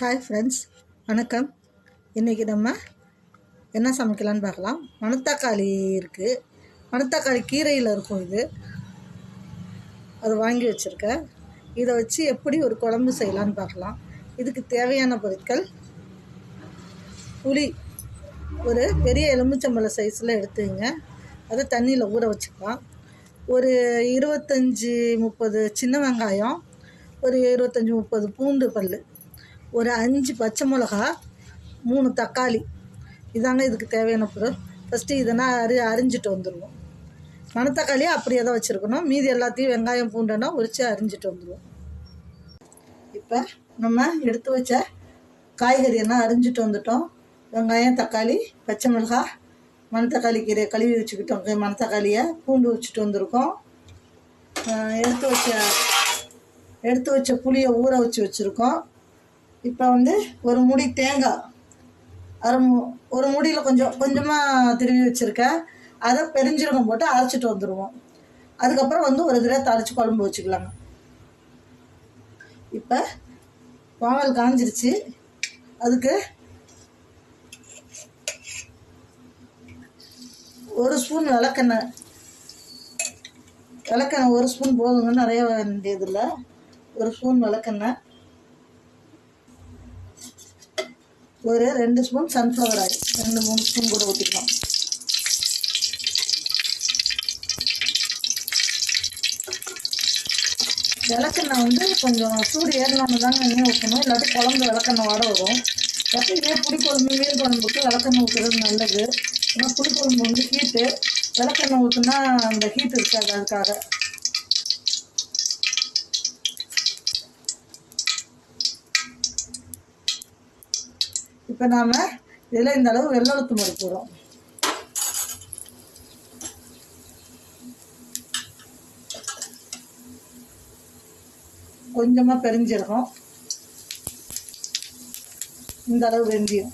Hi friends வணக்கம். இன்றைக்கி நம்ம என்ன சமைக்கலான்னு பார்க்கலாம். மணத்தக்காளி இருக்குது மணத்தக்காளி கீரையில் இருக்கும் இது. அது வாங்கி வச்சுருக்கேன். இதை வச்சு எப்படி ஒரு குழம்பு செய்யலான்னு பார்க்கலாம். இதுக்கு தேவையான பொருட்கள். புளி. ஒரு பெரிய எலுமிச்சம்பழம் சைஸில் எடுத்துங்க. அதை தண்ணியில் ஊற வச்சுக்கலாம். ஒரு இருபத்தஞ்சி முப்பது சின்ன வெங்காயம். ஒரு இருபத்தஞ்சி முப்பது பூண்டு பல் ஒரு அஞ்சு பச்சை மிளகா மூணு தக்காளி. இதாங்க இதுக்கு தேவையான பொருள். ஃபஸ்ட்டு இதெல்லாம் அரி அரிஞ்சிட்டு வந்துடுவோம் மணத்தக்காளியை அப்படியே தான் வச்சுருக்கணும். மீதி எல்லாத்தையும் வெங்காயம் பூண்டனா உரித்து அரிஞ்சிட்டு வந்துடுவோம் இப்போ நம்ம எடுத்து வச்ச காய்கறி எல்லாம் அரிஞ்சிட்டு வந்துட்டோம். வெங்காயம் தக்காளி பச்சை மிளகா மணத்தக்காளி கீரையை கழுவி வச்சுக்கிட்டோம். மணத்தக்காளியை பூண்டு வச்சுட்டு வந்திருக்கோம். எடுத்து வச்ச எடுத்து வச்ச புளியை ஊற வச்சு வச்சுருக்கோம். இப்போ வந்து ஒரு முடி தேங்காய் அரை ஒரு முடியில் கொஞ்சம் கொஞ்சமாக திருவி வச்சுருக்கேன் அதை பெருஞ்சீரகம் போட்டு அரைச்சிட்டு வந்துடுவோம் அதுக்கப்புறம் வந்து ஒரு தடவை தரைச்சி குழம்பு வச்சுக்கலாங்க. இப்போ பாவல் காஞ்சிருச்சு. அதுக்கு ஒரு ஸ்பூன் விளக்கெண்ணெய் விளக்கெண்ணெய் ஒரு ஸ்பூன் போதுங்க நிறைய வேண்டியதில்லை. ஒரு ஸ்பூன் விளக்கெண்ணெய். ஒரு ரெண்டு ஸ்பூன் சன்ஃப்ளவர் ஆயில் ரெண்டு மூணு ஸ்பூன் கூட ஊற்றிக்கலாம் விளக்கெண்ணெய் வந்து கொஞ்சம் சூடு ஏறினாமல் தாங்க எண்ணெய் ஊற்றணும் இல்லாட்டி குழம்பு விளக்கெண்ணெய் வாட வரும். எப்பயுமே புளிக்குழம்பு மீன் குழம்புக்கு விளக்கெண்ணெய் ஊற்றுறது நல்லது. ஏன்னா புளிக்குழம்பு வந்து ஹீட்டு விளக்கெண்ணெய் ஊற்றுனா அந்த ஹீட் இருக்காது அதுக்காக. இப்போ நாம் இதில் இந்த அளவு வெள்ளழுத்து மறுக்கிறோம் போகிறோம் கொஞ்சமாக பெருஞ்சீரகம். இந்த அளவு வெந்தயம்.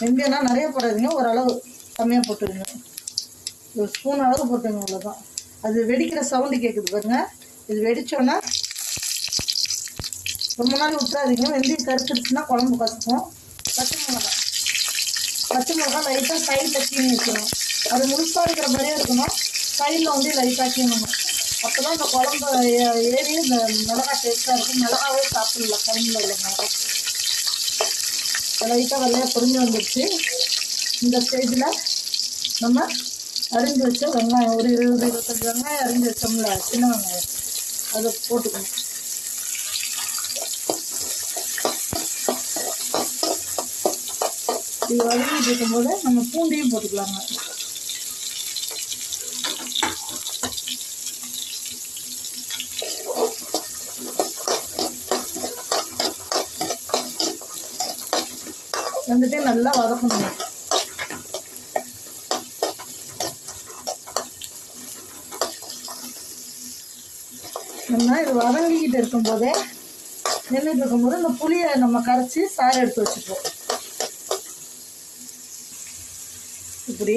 வெந்தயம்னா நிறைய போடாதீங்க ஓரளவு கம்மியாக போட்டுருங்க. ஒரு ஸ்பூன் அளவு போட்டுருங்க அவ்வளோதான் அது வெடிக்கிற சவுண்டு கேட்குது பாருங்க. இது வெடித்தோன்னா ரொம்ப நாள் விட்டுறாதீங்க வெந்தயம் கருத்துருச்சுன்னா குழம்பு கசக்கும். பச்சை மிளகா பச்சை மிளகா லைட்டாக சைடில் கீழே வைக்கணும் அது முழுசாக இருக்கிற மாதிரியே இருக்கணும். சைடில் வந்து லைட்டாக கீழணும் அப்போ தான் இந்த குழம்பு ஏ- ஏறி இந்த மிளகா டேஸ்ட்டாக இருக்கும். மிளகாவே சாப்பிடலாம் குழம்புல இல்லை மிளகா லைட்டாக வெள்ளையாக பொறிஞ்சு வந்துடுச்சு இந்த ஸ்டேஜில் நம்ம அரிஞ்சு வச்ச வெங்காயம் ஒரு இருபது இருபத்தஞ்சி வெங்காயம் அரிஞ்சு வச்சோம்ல சின்ன வெங்காயம். அதை போட்டுக்கணும். இது வதங்கிட்டு இருக்கும்போது நம்ம பூண்டையும் போட்டுக்கலாங்க. வந்துட்டு நல்லா வதக்கணும். நம்ம இது வதங்கிக்கிட்டு இருக்கும்போதே நின்றுட்டு இருக்கும்போது இந்த புளியை நம்ம கரைச்சி சாறு எடுத்து வச்சுப்போம். இப்படி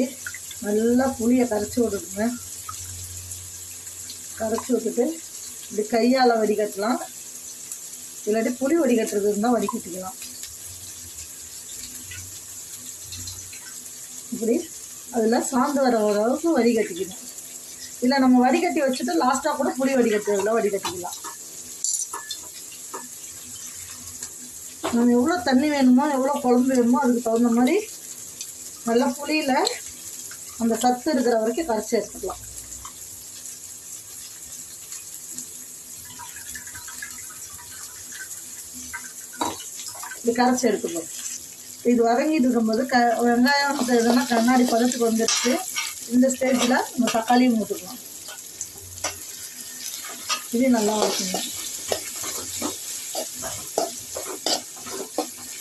நல்லா புளியை கரைச்சி விட்டுடுங்க கரைச்சி விட்டுட்டு இப்படி கையால் வடிகட்டலாம் இல்லாட்டி புளி வடிகட்டுறது இருந்தால் வடிகட்டிக்கலாம் இப்படி அதில் சாந்து வர அளவுக்கு வடிகட்டிக்கணும் இல்லை நம்ம வடிகட்டி வச்சுட்டு லாஸ்ட்டாக கூட புளி வடிகட்டுறதுல வடிகட்டிக்கலாம் நம்ம எவ்வளோ தண்ணி வேணுமோ எவ்வளோ குழம்பு வேணுமோ அதுக்கு தகுந்த மாதிரி நல்லா புளியில் அந்த சத்து இருக்கிற வரைக்கும் கரைச்சி எடுத்துக்கலாம். இது கரைச்சி எடுத்துக்கணும் இது வதங்கிட்டு இருக்கும்போது க வெங்காயம் இதெல்லாம் கண்ணாடி பதத்துக்கு வந்துடுச்சு இந்த ஸ்டேஜில் நம்ம தக்காளியும் ஊற்றுக்கலாம் இது நல்லா வதக்குங்க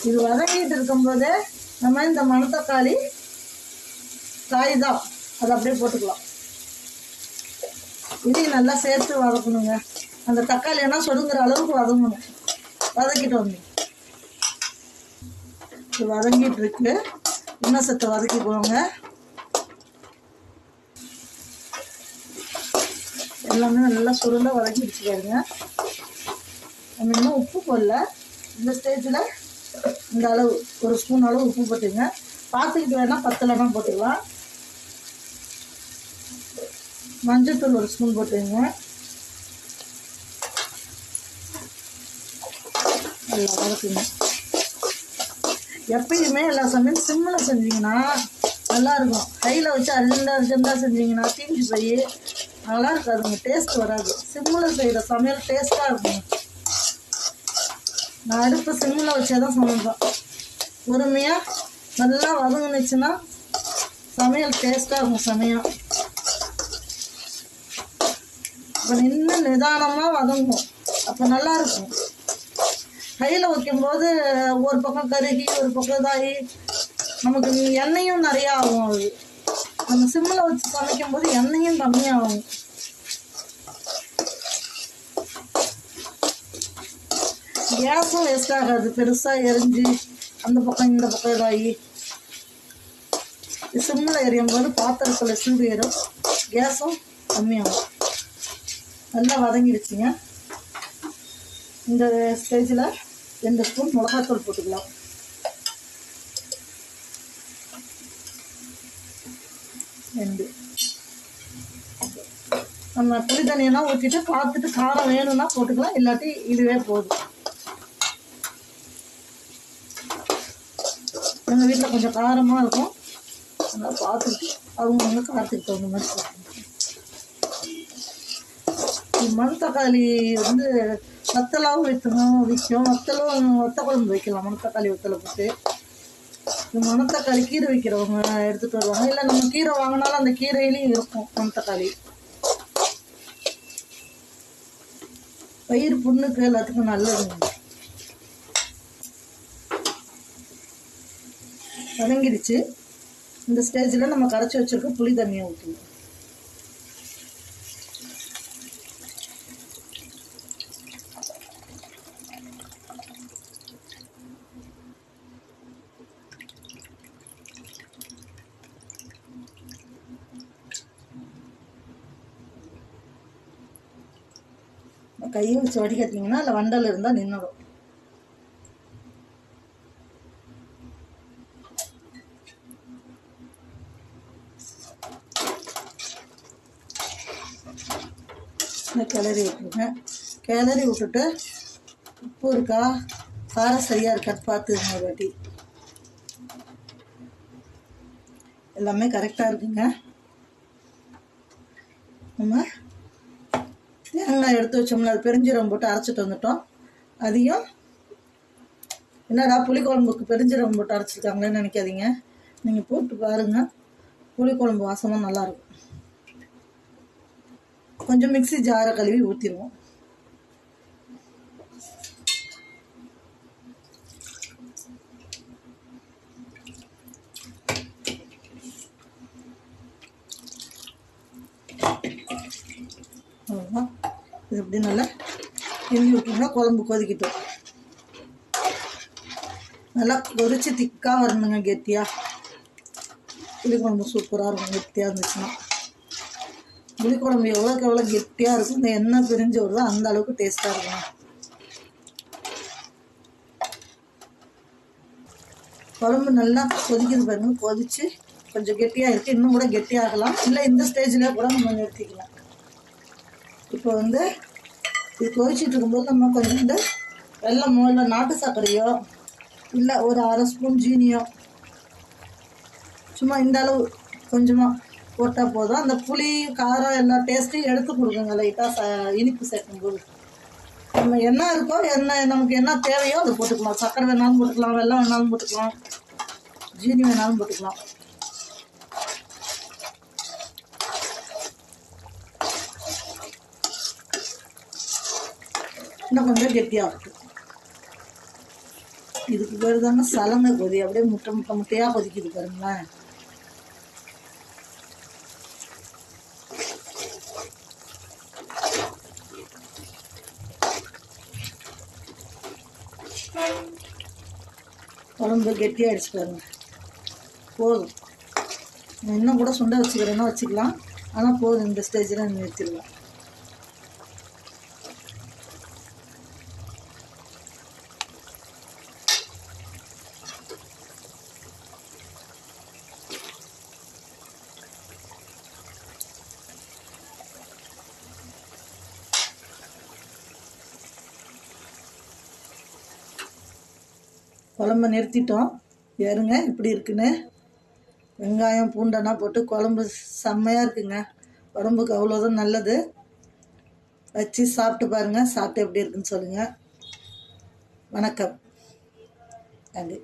இது வதங்கிட்டு இருக்கும்போதே நம்ம இந்த மணத்தக்காளி காய் தான் அதை அப்படியே போட்டுக்கலாம். இதையும் நல்லா சேர்த்து வதக்கணுங்க. அந்த தக்காளி எல்லாம் சொடுங்குற அளவுக்கு வதங்கணும். வதக்கிட்டு வரணும் இது வதங்கிட்டு இருக்கு. இன்னும் சத்தை வதக்கிக்கோங்க எல்லாமே நல்லா சுருண்டாக வதக்கி வச்சுக்காருங்க நம்ம இன்னும் உப்பு போடல. இந்த ஸ்டேஜில் இந்த அளவு ஒரு ஸ்பூன் அளவு உப்பு போட்டுங்க. பார்த்துக்கிட்டு வேணால் பத்தலைனா போட்டுக்கலாம். மஞ்சத்தூள் ஒரு ஸ்பூன் போட்டுங்க. நல்லா வதக்குங்க. எப்பயுமே எல்லா சமையலும் சிம்மில் செஞ்சீங்கன்னா நல்லாயிருக்கும் கையில் வச்சு அருண்டா அர்ஜெண்டாக செஞ்சீங்கன்னா தீஞ்சு போய் நல்லா இருக்காதுங்க. டேஸ்ட் வராது. சிம்மில் செய்கிற சமையல் டேஸ்ட்டாக இருக்கும் நான் அடுப்பு சிம்மில் வச்சே தான் சமைப்பேன். பொறுமையாக நல்லா வதங்குனுச்சுன்னா சமையல் டேஸ்ட்டாக இருக்கும் சமையல். அப்போ நின்று நிதானமாக வதங்கும். அப்போ நல்லாயிருக்கும் கையில் வைக்கும்போது ஒரு பக்கம் கருகி ஒரு பக்கம் இதாகி நமக்கு எண்ணெயும் நிறையா ஆகும் அது. நம்ம சிம்மில் வச்சு சமைக்கும் போது எண்ணெயும் கம்மியாகும். கேஸும் வேஸ்ட் ஆகாது. பெருசாக எரிஞ்சு அந்த பக்கம் இந்த பக்கம் இதாகி. சிம்மில் எரியும் போது பாத்திரத்தில் சூடு ஏறும். கேஸும் கம்மியாகும். நல்லா வதங்கிடுச்சுங்க. இந்த ஸ்டேஜில் ரெண்டு ஸ்பூன் மிளகாத்தூள் போட்டுக்கலாம். ரெண்டு. நம்ம புளி தண்ணியெல்லாம் ஊற்றிட்டு பார்த்துட்டு காரம் வேணும்னா போட்டுக்கலாம். இல்லாட்டி இதுவே போதும். எங்கள் வீட்டில் கொஞ்சம் காரமாக இருக்கும். அதனால் பார்த்துட்டு அவங்கவுங்க காரத்துக்கு தகுந்த மாதிரி மணத்தக்காளி மண் தக்காளி வந்து வத்தலாகவும் வைக்கணும் விற்கும் வத்தலும் வத்த குழம்பு வைக்கலாம் மணத்தக்காளி வத்தலை போட்டு. இந்த மணத்தக்காளி கீரை வைக்கிறவங்க எடுத்துகிட்டு வருவாங்க. இல்லை நம்ம கீரை வாங்கினாலும் அந்த கீரையிலையும் இருக்கும் மணத்தக்காளி பயிர் புண்ணுக்கு எல்லாத்துக்கும் நல்லதுங்க வதங்கிடுச்சு இந்த ஸ்டேஜில் நம்ம கரைச்சி வச்சிருக்க புளி தண்ணியை ஊற்றணும் கையை வச்சு வடிகட்டினீங்கன்னா அதில் வண்டல் இருந்தால் நின்றுடும் கிளறி விட்டுருங்க. கிளறி விட்டுட்டு உப்பு இருக்கா? காரம் சரியாக இருக்கான்னு பார்த்துங்க ஒரு வாட்டி. எல்லாமே கரெக்டாக இருக்குங்க. நம்ம தேங்காய் எடுத்து வச்சோம்னா அது பெருஞ்சீரம் போட்டு அரைச்சிட்டு வந்துட்டோம். அதையும் என்னடா புளிக்குழம்புக்கு பெருஞ்சீரகம் போட்டு அரைச்சிருக்காங்களேன்னு நினைக்காதீங்க. நீங்கள் போட்டு பாருங்கள் புளிக்குழம்பு வாசமாக நல்லாயிருக்கும் கொஞ்சம் மிக்ஸி ஜாரை கழுவி ஊற்றிடுவோம் அவ்வளோதான் இது இப்படி நல்லா கிண்டி விட்டோம்னா குழம்பு கொதிக்கிட்டோம். நல்லா கொதிச்சு திக்காக வரணுங்க கெத்தியாக புளி குழம்பு சூப்பராக இருக்கும் கெத்தியாக இருந்துச்சுன்னா. புளிக்குழம்பு எவ்வளோக்கு எவ்வளோ கெட்டியாக இருக்கும் இந்த எண்ணெய் பிரிஞ்சு வருதோ அந்த அளவுக்கு டேஸ்ட்டாக இருக்கும். குழம்பு நல்லா கொதிக்குது பாருங்க கொதித்து கொஞ்சம் கெட்டியாக இருக்குது இன்னும் கூட கெட்டியாகலாம் இல்லை இந்த ஸ்டேஜில் கூட நம்ம நிறுத்திக்கலாம். இப்போ வந்து இது கொதிச்சுட்டு இருக்கும்போது நம்ம கொஞ்சோண்டு வெள்ளமோ இல்லை நாட்டு சர்க்கரையோ இல்லை ஒரு அரை ஸ்பூன் ஜீனியோ சும்மா இந்த அளவு கொஞ்சமாக போட்டால் போதும். அந்த புளி காரம் எல்லா டேஸ்ட்டையும் எடுத்து கொடுக்குங்க லைட்டாக ச இனிப்பு சேர்க்கும்போது நம்ம என்ன இருக்கோ என்ன நமக்கு என்ன தேவையோ அதை போட்டுக்கலாம். சக்கரை வேணாலும் போட்டுக்கலாம் வெள்ளம் வேணாலும் போட்டுக்கலாம் ஜீனி வேணாலும் போட்டுக்கலாம். இன்னும் கொஞ்சம் கெட்டியாக இருக்கும் இதுக்கு பேர் தானே சலங்கை கொதி. அப்படியே முட்டை முட்டை முட்டையாக கொதிக்குது பாருங்களேன். உடம்பு கெட்டியாகிடுச்சு பாருங்க. போதும். நான் இன்னும் கூட சுண்டை வச்சுக்கிறேன்னா வச்சுக்கலாம். ஆனால் போதும் இந்த ஸ்டேஜில் நிறுத்திடலாம். குழம்ப நிறுத்திட்டோம். ஏறுங்க இப்படி இருக்குன்னு. வெங்காயம் பூண்டெல்லாம் போட்டு குழம்பு செம்மையாக இருக்குங்க. உடம்புக்கு அவ்வளோதான் நல்லது. வச்சு சாப்பிட்டு பாருங்கள் சாப்பிட்டு எப்படி இருக்குன்னு சொல்லுங்கள் வணக்கம். நன்றி.